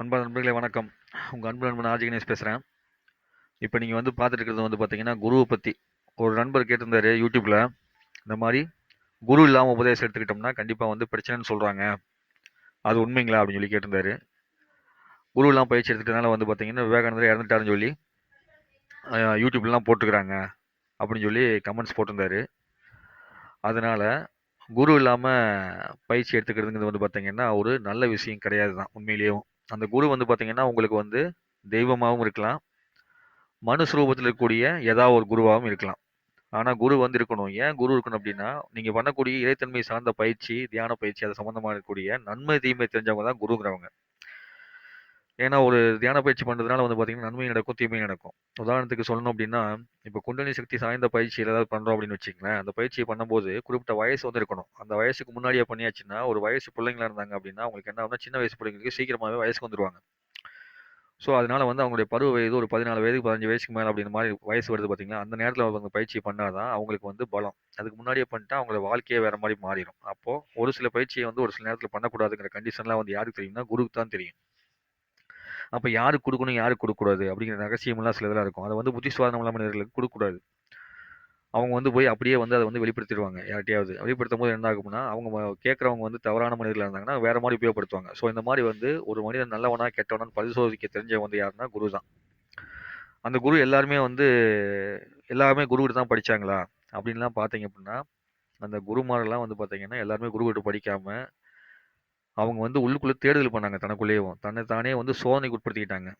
அன்பான நண்பர்களே வணக்கம். உங்கள் அன்பு நண்பன் ஆர்ஜி கணேஷ் பேசுகிறேன் இப்போ நீங்கள் வந்து பார்த்துட்டு இருக்கிறது வந்து பார்த்தீங்கன்னா, குருவை பற்றி ஒரு நண்பர் கேட்டிருந்தாரு யூடியூப்பில் இந்த மாதிரி குரு இல்லாமல் உபதேசம் எடுத்துக்கிட்டோம்னா, கண்டிப்பாக வந்து பிரச்சனைன்னு சொல்கிறாங்க அது உண்மைங்களா? அப்படின்னு சொல்லி கேட்டிருந்தாரு. குரு இல்லாமல் பயிற்சி எடுத்துக்கிட்டனால வந்து பார்த்தீங்கன்னா, விவேகானந்தர் இறந்துட்டாருன்னு சொல்லி யூடியூப்லாம் போட்டுக்கிறாங்க அப்படின்னு சொல்லி கமெண்ட்ஸ் போட்டிருந்தாரு. அதனால் குரு இல்லாமல் பயிற்சி எடுத்துக்கிறதுங்கிறது வந்து பார்த்திங்கன்னா ஒரு நல்ல விஷயம் கிடையாது தான் உண்மையிலேயும். அந்த குரு வந்து பார்த்தீங்கன்னா, உங்களுக்கு வந்து தெய்வமாவும் இருக்கலாம். மனுஷ ரூபத்தில இருக்கக்கூடிய ஏதாவது ஒரு குருவாவும் இருக்கலாம். ஆனா குரு வந்து இருக்கணும். ஏன் குரு இருக்கணும் அப்படின்னா நீங்க பண்ணக்கூடிய இறைத்தன்மை சார்ந்த பயிற்சி, தியான பயிற்சி அது சம்மந்தமாக இருக்கக்கூடிய நன்மை, தீமை தெரிஞ்சவங்க தான் குருங்கிறவங்க. ஏன்னா ஒரு தியான பயிற்சி பண்ணுறதுனால வந்து பார்த்தீங்கன்னா, நன்மை நடக்கும், தீமை நடக்கும். உதாரணத்துக்கு சொல்லணும் அப்படின்னா இப்போ குண்டலி சக்தி சாய்ந்த பயிற்சி ஏதாவது பண்ணுறோம் அப்படின்னு வச்சுக்கங்களேன். அந்த பயிற்சியை பண்ணும்போது குறிப்பிட்ட வயசு வந்து இருக்கணும். அந்த வயசுக்கு முன்னாடியே பண்ணியாச்சுன்னா, ஒரு வயசு பிள்ளைங்களா இருந்தாங்க அப்படின்னா அவங்களுக்கு என்ன ஆகும்னா, சின்ன வயசு பிள்ளைங்களுக்கு சீக்கிரமாவே வயசுக்கு வந்துருவாங்க. ஸோ, அதனால வந்து அவங்களுடைய பருவ வயது ஒரு 14 வயதுக்கு 15 வயசுக்கு மேலே அப்படின்ற மாதிரி வயசு வருது பார்த்தீங்கன்னா அந்த நேரத்தில் அவங்க பயிற்சி பண்ணாதான் அவங்களுக்கு வந்து பலம். அதுக்கு முன்னாடியே பண்ணிட்டா அவங்களோட வாழ்க்கையே வேற மாதிரி மாறிடும் அப்போ ஒரு சில பயிற்சியை வந்து ஒரு சில நேரத்தில் பண்ணக்கூடாதுங்கிற கண்டிஷன்லாம் வந்து யாருக்கு தெரியும்னா, குருக்கு தான் தெரியும். அப்போ யாருக்கு கொடுக்கணும் யாருக்கு கொடுக்கக்கூடாது அப்படிங்கிற ரகசியம்லாம் சில இதெல்லாம் இருக்கும். அதை வந்து புத்தி மனிதர்களுக்கு கொடுக்கக்கூடாது அவங்க வந்து போய் அப்படியே வந்து அதை வந்து வெளிப்படுத்திடுவாங்க யார்ட்டையாவது வெளிப்படுத்தும் போது என்ன ஆகும்னா, அவங்க கேட்குறவங்க வந்து தவறான மனிதர்கள் இருந்தாங்கன்னா, வேற மாதிரி உபயோகப்படுத்துவாங்க. ஸோ, இந்த மாதிரி வந்து ஒரு மனிதன் நல்லவனா, கெட்டவனான்னு பரிசோதிக்க தெரிஞ்சவங்க வந்து யாருன்னா, குரு தான். அந்த குரு எல்லாருமே வந்து எல்லாருமே குருகிட்ட தான் படிச்சாங்களா? அப்படின்லாம் பார்த்தீங்க அப்படின்னா, அந்த குருமாரெல்லாம் வந்து பார்த்தீங்கன்னா, எல்லாருமே குருகிட்ட படிக்காமல் அவங்க வந்து உள்ளுக்குள்ளே தேடுதல் பண்ணாங்க தனக்குள்ளேயும் தன்னை தானே வந்து சோதனைக்கு உட்படுத்திக்கிட்டாங்க.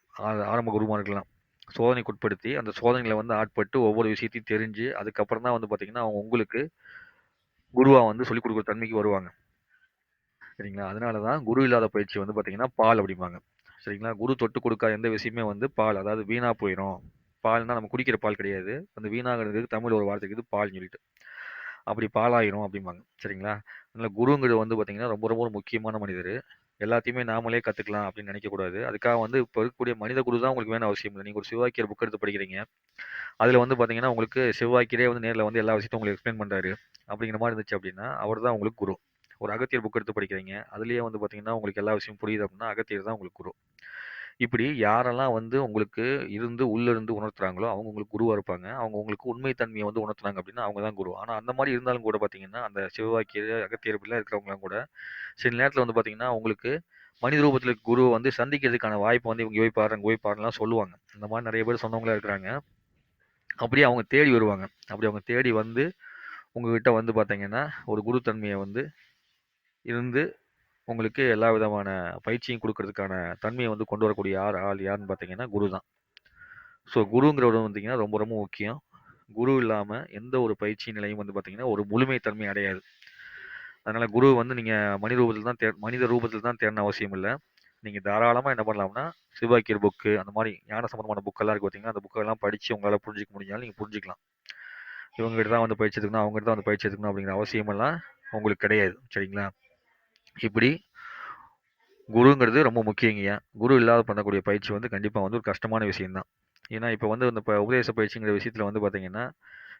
ஆரம்ப குருமார்கள்லாம். சோதனைக்கு உட்படுத்தி, அந்த சோதனைகளை வந்து ஆட்பட்டு ஒவ்வொரு விஷயத்தையும் தெரிஞ்சு, அதுக்கப்புறம் தான் வந்து பார்த்தீங்கன்னா, அவங்க உங்களுக்கு குருவாக வந்து சொல்லிக் கொடுக்குற தன்மைக்கு வருவாங்க. சரிங்களா? அதனால தான் குரு இல்லாத பயிற்சி வந்து பார்த்திங்கன்னா பால் அப்படிம்பாங்க. சரிங்களா? குரு தொட்டு கொடுக்காத எந்த விஷயமே வந்து பால். அதாவது வீணாக போயிடும் பால்னா நம்ம குடிக்கிற பால் கிடையாது. அந்த வீணாகிறதுக்கு தமிழ் ஒரு வார்த்தைக்கு இது பால்ன்னு சொல்லிட்டு. அப்படி பாலாயிரும் அப்படிம்பாங்க. சரிங்களா? அதனால் குருங்கிறது வந்து பார்த்திங்கன்னா ரொம்ப ரொம்ப ஒரு முக்கியமான மனிதர் எல்லாத்தையுமே நாமளே கற்றுக்கலாம் அப்படின்னு நினைக்கக்கூடாது. அதுக்காக வந்து இப்போ இருக்கக்கூடிய மனித குரு தான் உங்களுக்கு வேணும் அவசியம் இல்லை நீங்கள் ஒரு சிவாக்கியர் புக் எடுத்து படிக்கிறீங்க. அதில் வந்து பார்த்தீங்கன்னா, உங்களுக்கு சிவவாக்கியரே வந்து நேரில் வந்து எல்லா விஷயத்தையும் உங்களுக்கு எக்ஸ்பிளைன் பண்ணுறாரு அப்படிங்கிற மாதிரி இருந்துச்சு அப்படின்னா, அவர் தான் உங்களுக்கு குரு. ஒரு அகத்தியர் புக் எடுத்து படிக்கிறீங்க. அதுலேயே வந்து பார்த்தீங்கன்னா, உங்களுக்கு எல்லா விஷயமும் புரியுது அப்படின்னா, அகத்தியர் தான் உங்களுக்கு குரு. இப்படி யாரெல்லாம் வந்து உங்களுக்கு இருந்து உள்ள இருந்து உணர்த்துறாங்களோ, அவங்க உங்களுக்கு குருவா இருப்பாங்க. அவங்க உங்களுக்கு உண்மை தன்மையை வந்து உணர்த்துனாங்க அப்படின்னா, அவங்க தான் குரு. ஆனா அந்த மாதிரி இருந்தாலும் கூட பார்த்தீங்கன்னா, அந்த சிவவாக்கியர், அகத்தியர் இப்படிலாம் கூட, சில நேரத்தில் வந்து பார்த்தீங்கன்னா, உங்களுக்கு மனித ரூபத்தில் குருவை வந்து சந்திக்கிறதுக்கான வாய்ப்பு வந்து இவங்க போய் பாருங்க போய் பாருலாம் சொல்லுவாங்க. அந்த மாதிரி நிறைய பேர் சொன்னவங்களா இருக்கிறாங்க. அப்படியே அவங்க தேடி வருவாங்க. அப்படி அவங்க தேடி வந்து, உங்ககிட்ட வந்து பார்த்தீங்கன்னா, ஒரு குரு தன்மையை வந்து இருந்து, உங்களுக்கு எல்லா விதமான பயிற்சியும் கொடுக்கறதுக்கான தன்மையை வந்து கொண்டு வரக்கூடிய யார் ஆள் யாருன்னு பார்த்தீங்கன்னா, குரு தான். ஸோ, குருங்கிறவர் வந்தீங்கன்னா ரொம்ப ரொம்ப முக்கியம். குரு இல்லாமல் எந்த ஒரு பயிற்சி நிலையும் வந்து பார்த்தீங்கன்னா, ஒரு முழுமை தன்மை அடையாது. அதனால் குரு வந்து நீங்கள் மனித ரூபத்தில் தான் தே மனித ரூபத்தில் தான் தேடின அவசியம் இல்லை நீங்கள் தாராளமாக என்ன பண்ணலாம்னா, சிவாக்கியர் புக்கு அந்த மாதிரி ஞான சம்பந்தமான புக்கெல்லாம் இருக்குது பார்த்தீங்கன்னா அந்த புக்கெல்லாம் படித்து உங்களால் புரிஞ்சிக்க முடிஞ்சாலும் நீங்கள் புரிஞ்சிக்கலாம் இவங்ககிட்ட தான் வந்து பயிற்சி எடுத்துக்கணும், அவங்ககிட்ட தான் வந்து பயிற்சி எடுக்கணும் அப்படிங்கிற அவசியமெல்லாம் உங்களுக்கு கிடையாது. சரிங்களா? இப்படி குருங்கிறது ரொம்ப முக்கியங்கய்யா. குரு இல்லாத பண்ணக்கூடிய பயிற்சி வந்து கண்டிப்பாக வந்து ஒரு கஷ்டமான விஷயம்தான் ஏன்னா, இப்போ வந்து இந்த ப உபதேச பயிற்சிங்கிற விஷயத்தில் வந்து பார்த்திங்கன்னா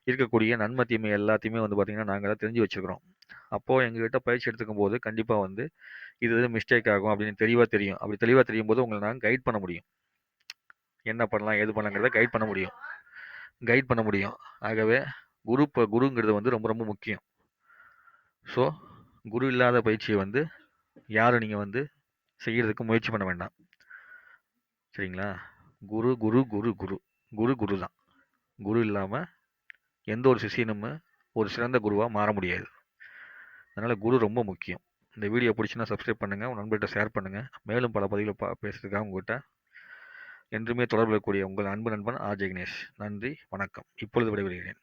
இருக்கக்கூடிய நன்மை, தீமை எல்லாத்தையுமே வந்து பார்த்திங்கன்னா நாங்கலாம் தெரிஞ்சு வச்சுருக்கிறோம் அப்போது எங்ககிட்ட பயிற்சி எடுத்துக்கும் போது கண்டிப்பாக வந்து இது இது மிஸ்டேக் ஆகும் அப்படின்னு தெளிவாக தெரியும். அப்படி தெளிவாக தெரியும் போது உங்களை நாங்கள் கைட் பண்ண முடியும். என்ன பண்ணலாம், ஏது பண்ணலாங்கிறத கைட் பண்ண முடியும். கைட் பண்ண முடியும். ஆகவே குரு குருங்கிறது வந்து ரொம்ப ரொம்ப முக்கியம். ஸோ, குரு இல்லாத பயிற்சியை வந்து யாரும் நீங்கள் வந்து செய்கிறதுக்கு முயற்சி பண்ண வேண்டாம். சரிங்களா? குரு, குரு, குரு, குரு. குரு, குரு தான். குரு இல்லாமல் எந்த ஒரு சிஷ்யனும் ஒரு சிறந்த குருவாக மாற முடியாது. அதனால் குரு ரொம்ப முக்கியம். இந்த வீடியோ பிடிச்சுன்னா சப்ஸ்கிரைப் பண்ணுங்கள் உங்கள் நண்பர்கிட்ட ஷேர் பண்ணுங்க. மேலும் பல பதிவில் பா பேசுறதுக்காக உங்ககிட்ட என்றுமே தொடர்பு இருக்கக்கூடிய உங்கள் அன்பு நண்பன் ஆர். ஜெகணேஷ். நன்றி, வணக்கம். இப்பொழுது விடைபெறுகிறேன்.